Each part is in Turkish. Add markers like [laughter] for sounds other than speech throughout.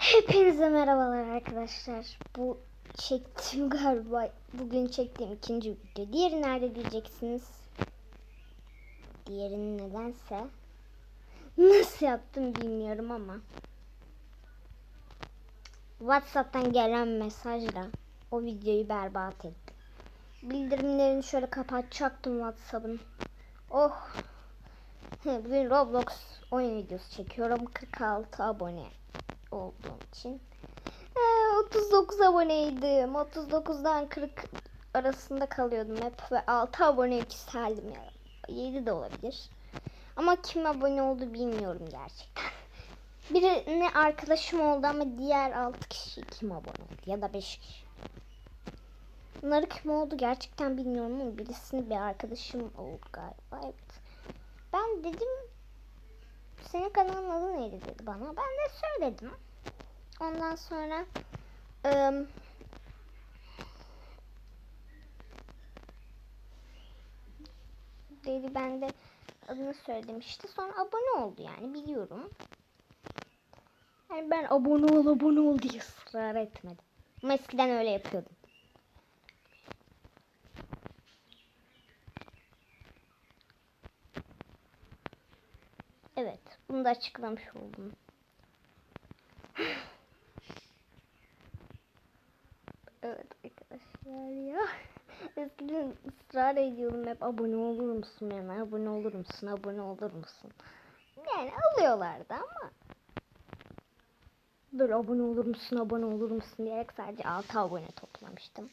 Hepinize merhabalar arkadaşlar. Bu çektiğim galiba bugün çektiğim ikinci video. Diğeri nerede diyeceksiniz. Diğerini nedense nasıl yaptım bilmiyorum ama WhatsApp'tan gelen mesajla o videoyu berbat ettim. Bildirimlerini şöyle kapatacaktım WhatsApp'ın. Oh. Bugün Roblox oyun videosu çekiyorum. 46 abone olduğum için. Ee, 39 aboneydim. 39'dan 40 arasında kalıyordum hep ve 6 abone yükseldim ya. 7 de olabilir. Ama kim abone oldu bilmiyorum gerçekten. [laughs] Birine arkadaşım oldu ama diğer 6 kişi kim abone oldu ya da 5 kişi. Bunları kim oldu gerçekten bilmiyorum ama birisini bir arkadaşım oldu galiba. Evet. Ben dedim senin kanalın adı neydi dedi bana. Ben de söyledim. Ondan sonra ım, dedi ben de adını söyledim işte. Sonra abone oldu yani biliyorum. Yani ben abone ol abone ol diye ısrar etmedim. Ama eskiden öyle yapıyordum. Evet, bunu da açıklamış oldum. [sighs] evet arkadaşlar ya. Eskiden ısrar ediyordum hep abone olur musun yani abone olur musun abone olur musun. Yani alıyorlardı ama. Böyle abone olur musun abone olur musun diyerek sadece 6 abone toplamıştım.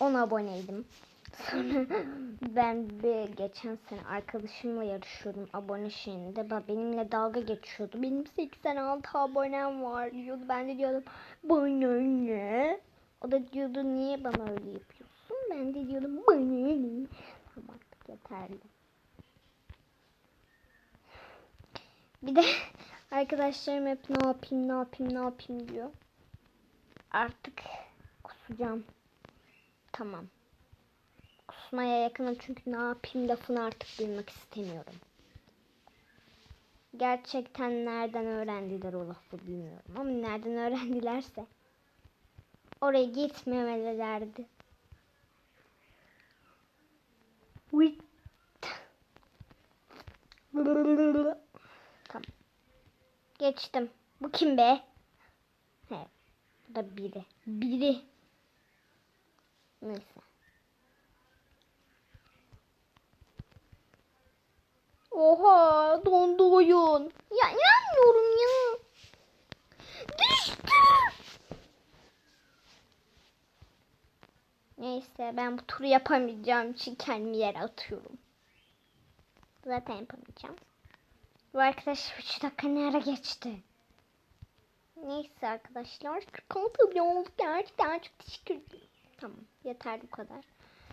10 aboneydim. Sonra [laughs] ben bir geçen sene arkadaşımla yarışıyordum abone şeyinde. Ben benimle dalga geçiyordu. Benim 86 abonem var diyordu. Ben de diyordum bana ne? O da diyordu niye bana öyle yapıyorsun? Ben de diyordum bana ne? Tamam artık yeterli. Bir de [laughs] arkadaşlarım hep ne yapayım ne yapayım ne yapayım diyor. Artık kusacağım. Tamam kusmaya yakınım çünkü ne yapayım lafını artık duymak istemiyorum. Gerçekten nereden öğrendiler o lafı bilmiyorum ama nereden [laughs] öğrendilerse oraya gitmemelilerdi. Uy. Tamam. Geçtim. Bu kim be? He. Bu da biri. Biri. Neyse. Dondu oyun. Ya inanmıyorum ya. Düştü. Neyse ben bu turu yapamayacağım için kendimi yere atıyorum. Zaten yapamayacağım. Bu arkadaş 3 dakika ne ara geçti. Neyse arkadaşlar 46 abone olduk gerçekten çok teşekkür ederim. Tamam yeter bu kadar.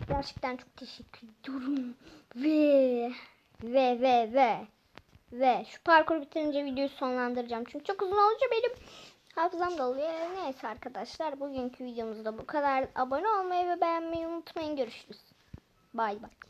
Gerçekten çok teşekkür ediyorum. Ve ve ve ve ve şu parkur bitirince videoyu sonlandıracağım. Çünkü çok uzun olunca benim hafızam doluyor. Neyse arkadaşlar bugünkü videomuzda bu kadar. Abone olmayı ve beğenmeyi unutmayın. Görüşürüz. Bay bay.